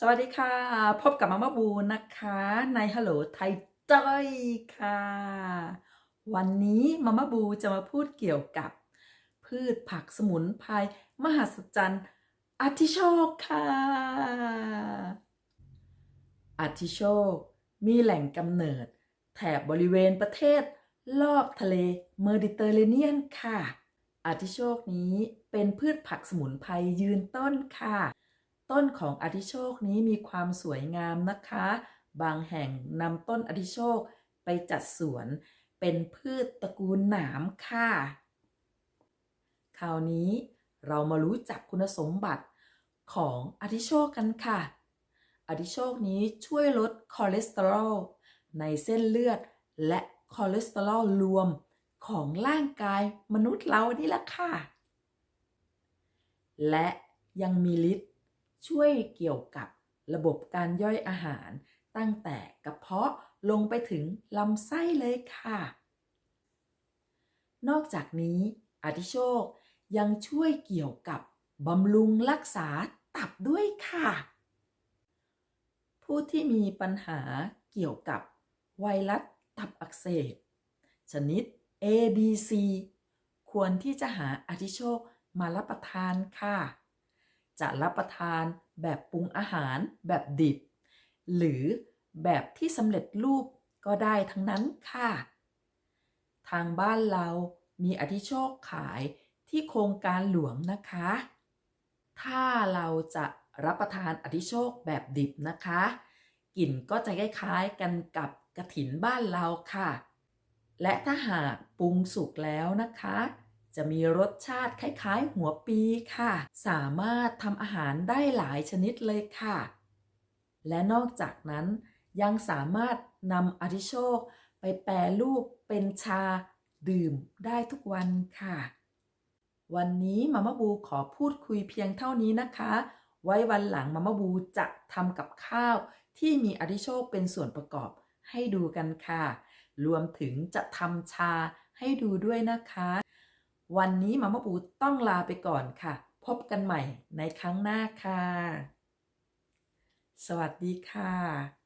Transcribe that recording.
สวัสดีค่ะ พบกับมาม่าบูนะคะ ในฮัลโหลไทยจ้อยค่ะ วันนี้มาม่าบูจะมาพูดเกี่ยวกับ พืชผักสมุนไพรมหัศจรรย์อัติโชกค่ะอัติโชกมีแหล่งกำเนิด แถบบริเวณประเทศ รอบทะเลเมดิเตอร์เรเนียนค่ะอัติโชกนี้เป็นพืชผักสมุนไพรยืนต้นค่ะ ต้นของอาร์ติโชกนี้มีความสวยงามนะคะ บางแห่งนำต้นอาร์ติโชกไปจัดสวน เป็นพืชตระกูลหนามค่ะ คราวนี้เรามารู้จักคุณสมบัติของอาร์ติโชกกันค่ะอาร์ติโชกนี้ช่วยลดคอเลสเตอรอลในเส้นเลือดและคอเลสเตอรอลรวมของร่างกายมนุษย์เรานี่แหละค่ะ และยังมีฤทธิ์ ช่วยเกี่ยวกับระบบการย่อยอาหาร ตั้งแต่กระเพาะลงไปถึงลำไส้เลยค่ะ นอกจากนี้อธิโชกยังช่วยเกี่ยวกับบำรุงรักษาตับด้วยค่ะ ผู้ที่มีปัญหาเกี่ยวกับไวรัสตับอักเสบ ชนิด A B C ควรที่จะหาอธิโชกมารับประทานค่ะ จะรับประทานแบบปรุงอาหารแบบดิบ หรือแบบที่สำเร็จรูปก็ได้ทั้งนั้นค่ะ ทางบ้านเรามีอาร์ติโชกขายที่โครงการหลวงนะคะ ถ้าเราจะรับประทานอาร์ติโชกแบบดิบนะคะ กลิ่นก็จะคล้ายๆกันกับกระถินบ้านเราค่ะ และถ้าหากปรุงสุกแล้วนะคะ จะมีรสชาติคล้าย ๆ หัวปีค่ะ สามารถทำอาหารได้หลายชนิดเลยค่ะ และนอกจากนั้นยังสามารถนำอาริโชกไปแปรรูปเป็นชาดื่มได้ทุกวันค่ะ วันนี้มาม่าบูขอพูดคุยเพียงเท่านี้นะคะ ไว้วันหลังมาม่าบูจะทำกับข้าวที่มีอาริโชกเป็นส่วนประกอบให้ดูกันค่ะ รวมถึงจะทำชาให้ดูด้วยนะคะ วันนี้มาม่าปูต้องลาไปก่อนค่ะ พบกันใหม่ในครั้งหน้าค่ะ สวัสดีค่ะ